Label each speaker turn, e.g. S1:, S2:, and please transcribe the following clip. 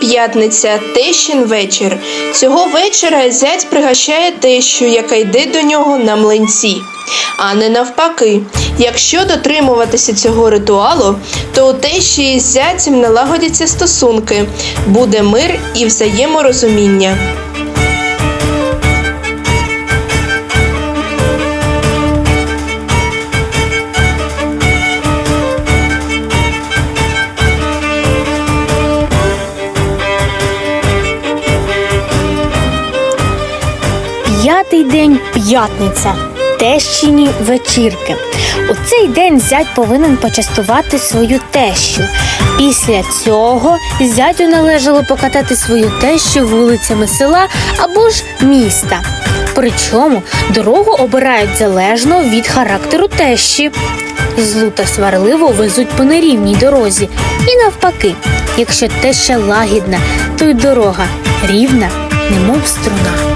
S1: П'ятниця тещин вечір. Цього вечора зять пригощає тещу, яка йде до нього на млинці. А не навпаки. Якщо дотримуватися цього ритуалу, то у тещі із зятем налагодяться стосунки, буде мир і взаєморозуміння.
S2: П'ятий день п'ятниця. Тещині вечірки. У цей день зять повинен почастувати свою тещу. Після цього зятю належало покатати свою тещу вулицями села або ж міста. Причому дорогу обирають залежно від характеру тещі. Злу та сварливо везуть по нерівній дорозі. І навпаки, якщо теща лагідна, то й дорога рівна, немов струна.